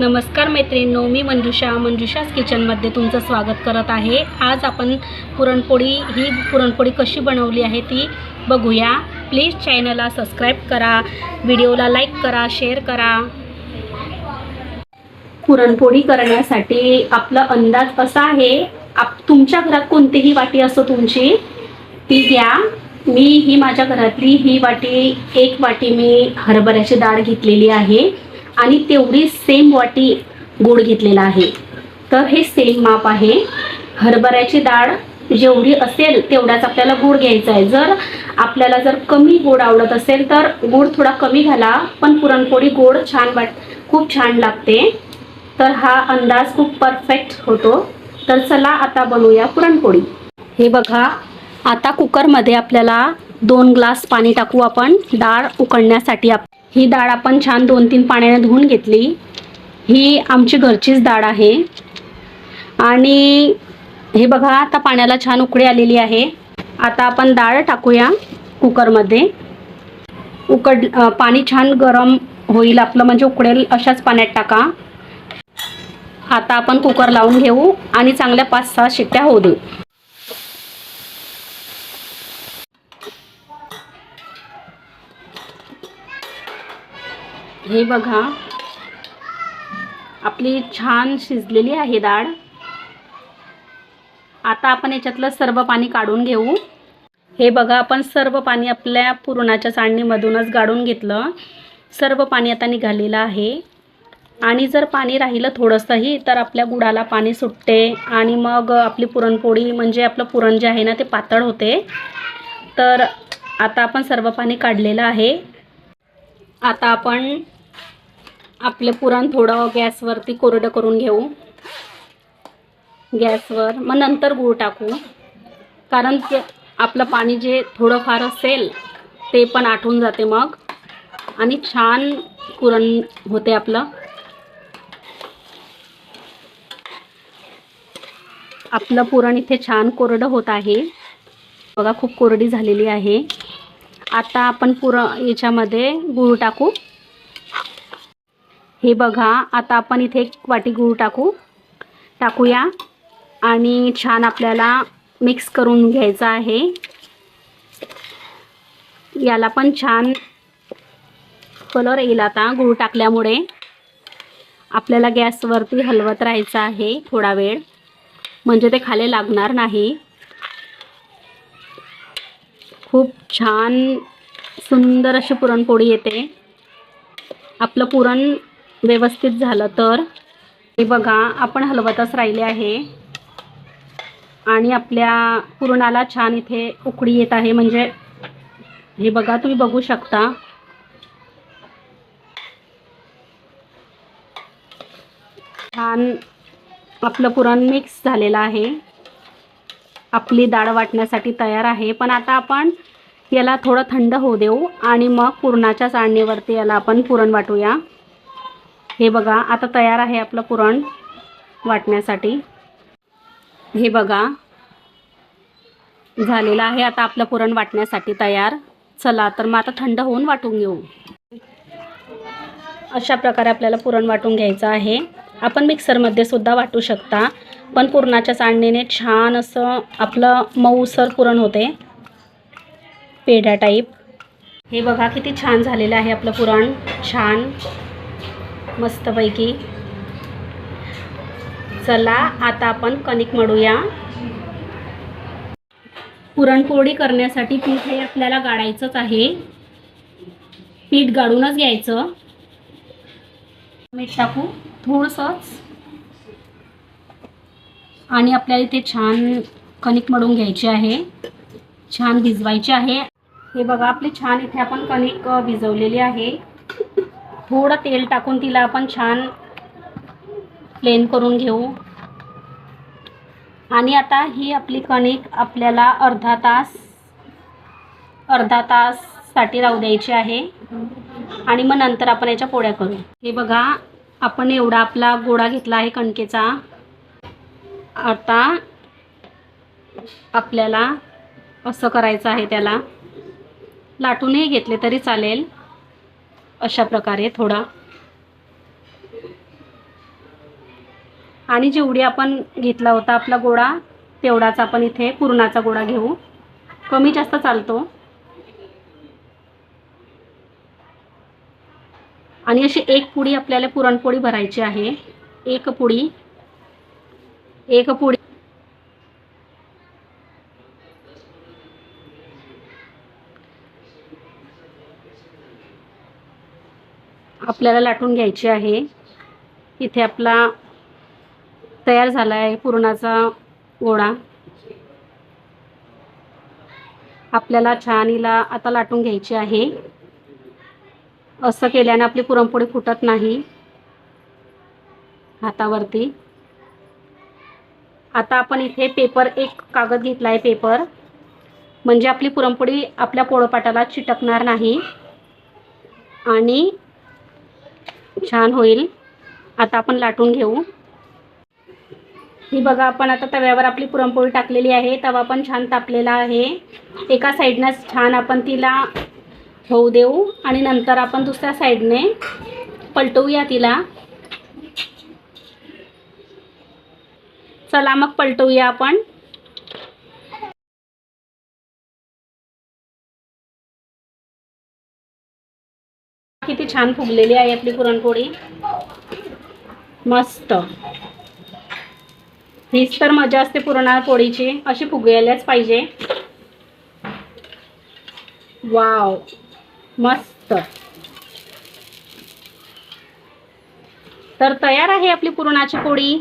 नमस्कार मैत्रिणींनो मी मंजुषा मंजुषाच किचनमध्ये तुमचं स्वागत करत आहे. आज आपण पुरणपोळी ही पुरणपोळी कशी बनवली आहे ती बघूया. प्लीज चॅनलला सबस्क्राईब करा व्हिडिओला लाईक करा शेअर करा. पुरणपोळी करण्यासाठी आपला अंदाज असा आहे आप तुमच्या घरात कोणतीही वाटी असो तुमची ती घ्या. मी ही माझ्या घरातली ही वाटी एक वाटी मी हरभऱ्याची डाळ घेतलेली आहे. आणि तेवढी सेम वाटी गोड घेतलेला आहे. तर हे सेम माप आहे. हरभऱ्याची डाळ जेवढी असेल तेवढाच आपल्याला गूळ घ्यायचा आहे. जर आपल्याला जर कमी गोड आवडत असेल तर गोड थोडा कमी घाला पण पुरणपोळी गोड छान वाट खूप छान लागते. तर हा अंदाज खूप परफेक्ट होतो. तर चला आता बनवूया पुरणपोळी. हे बघा आता कुकरमध्ये आपल्याला दोन ग्लास पाणी टाकू आपण. डाळ उकळण्यासाठी आप ही डाळ आपण छान दोन तीन पाण्याने धुवून घेतली. ही आमची घरचीच डाळ आहे. आणि हे बघा आता पाण्याला छान उकळी आलेली आहे. आता आपण डाळ टाकूया कुकरमध्ये. उकड पाणी छान गरम होईल आपलं म्हणजे उकडेल अशाच पाण्यात टाका. आता आपण कुकर लावून घेऊ आणि चांगल्या पाच सहा शिट्ट्या होऊ देऊ. हे बघा. आपली छान शिजलेली आहे डाळ. आता आपण याच्यातलं सर्व पाणी काढून घेऊ. हे बघा आपण सर्व पाणी आपल्या पुरणाच्या चाळणीमधूनच गाळून घेतलं. सर्व पाणी आता निघालेलं आहे. आणि जर पाणी राहिलं थोडंसंही तर आपल्या गुडाला पाणी सुटते. आणि मग आपली पुरणपोळी म्हणजे आपलं पुरण जे आहे ना ते पातळ होते. तर आता आपण सर्व पाणी काढलेलं आहे. आता आपण आपलं पुरण थोडं गॅसवरती कोरडं करून घेऊ. गॅसवर. मग नंतर गूळ टाकू. कारण ते आपलं पाणी जे थोडंफार असेल ते पण आटून जाते मग. आणि छान पुरण होते आपलं. आपलं पुरण इथे छान कोरडं होत आहे. बघा खूप कोरडी झालेली आहे. आता आपण पुरण याच्यामध्ये गूळ टाकू. हे बघा आता आपण इथे एक वाटी गूळ टाकू. टाकूया. आणि छान आपल्याला मिक्स करून घ्यायचं आहे. याला पण छान कलर येईल आता गूळ टाकल्यामुळे. आपल्याला गॅसवरती हलवत राहायचं आहे थोडा वेळ. म्हणजे ते खाली लागणार नाही. खूप छान सुंदर अशी पुरणपोळी येते. आपलं पुरण व्यवस्थित झालं तर. हे बघा आपण हलवतच राहिले आहे. आणि आपल्या पुरणाला छान इथे उकडी येत आहे. म्हणजे हे बघा तुम्ही बघू शकता. छान आपलं पुरण मिक्स झालेलं आहे. आपली डाळ वाटण्यासाठी तयार आहे. पण आता आपण याला थोडं थंड होऊ देऊ आणि मग पुरणाच्या चाळणीवरती याला आपण पुरण वाटूया. हे बघा आता तयार आहे आपलं पुरण वाटण्यासाठी. हे बघा झालेलं आहे आता आपलं पुरण वाटण्यासाठी तयार. चला तर मग आता थंड होऊन वाटून घेऊ. अशा प्रकारे आपल्याला पुरण वाटून घ्यायचं आहे. आपण मिक्सरमध्ये सुद्धा वाटू शकता. पण पुरणाच्या सांडणीने छान असं आपलं मऊसर पुरण होते. पेढ्या टाईप हे बघा किती छान झालेलं आहे आपलं पुरण. छान. मस्तपैकी. चला आता आपण कणिक मळूया. पुरणपोळी करण्यासाठी पीठ हे आपल्याला गाळायचंच आहे. पीठ गाळूनच घ्यायचं. मीठ टाकू. थोडंसंच. आणि आपल्याला इथे छान कणिक मळून घ्यायची आहे. छान भिजवायची आहे. हे बघा आपली छान इथे आपण कणिक भिजवलेली आहे. थोडं तेल टाकून तिला आपण छान प्लेन करून घेऊ. आणि आता ही आपली कणिक आपल्याला अर्धा तास अर्धा ताससाठी राहू द्यायची आहे. आणि मग नंतर आपण याच्या पोळ्या करू. हे बघा आपण एवढा आपला गोळा घेतला आहे कणकेचा. आता आपल्याला असं करायचं आहे त्याला. लाटूनही घेतले तरी चालेल. अशा प्रकारे थोडा. आणि जेवढी आपण घेतला होता आपला गोळा तेवढाच आपण इथे पुरणाचा गोळा घेऊ. कमी जास्त चालतो. आणि अशी एक पुडी आपल्याला पुरणपोळी भरायची आहे. एक पुडी एक पुडी आपल्याला लाटून घ्यायची आहे. इथे आपला तयार झाला आहे पुरणाचा गोळा. आपल्याला छानीला आता लाटून घ्यायची आहे. असं केल्याने आपली पुरणपोळी फुटत नाही. हातावरती. आता आपण इथे पेपर एक कागद घेतला आहे पेपर. म्हणजे आपली पुरणपोळी आपल्या पोळपाटाला चिटकणार नाही. आणि छान होईल. आता आपण लाटून घेऊ. ही बघा आपण आता तव्यावर आपली पुरणपोळी टाकलेली आहे. तवा पण छान तापलेला आहे. एका साईडनं छान आपण तिला होऊ देऊ. आणि नंतर आपण दुसऱ्या साईडने पलटवूया तिला. चला मग पलटवूया आपण. किती छान फुगलेली आहे आपली पुरणपोळी. मस्त. हीच तर मजा असते पुरणपोळीची अशी फुगायलाच पाहिजे. वाव. मस्त. तर तयार आहे आपली पुरणाची पोळी.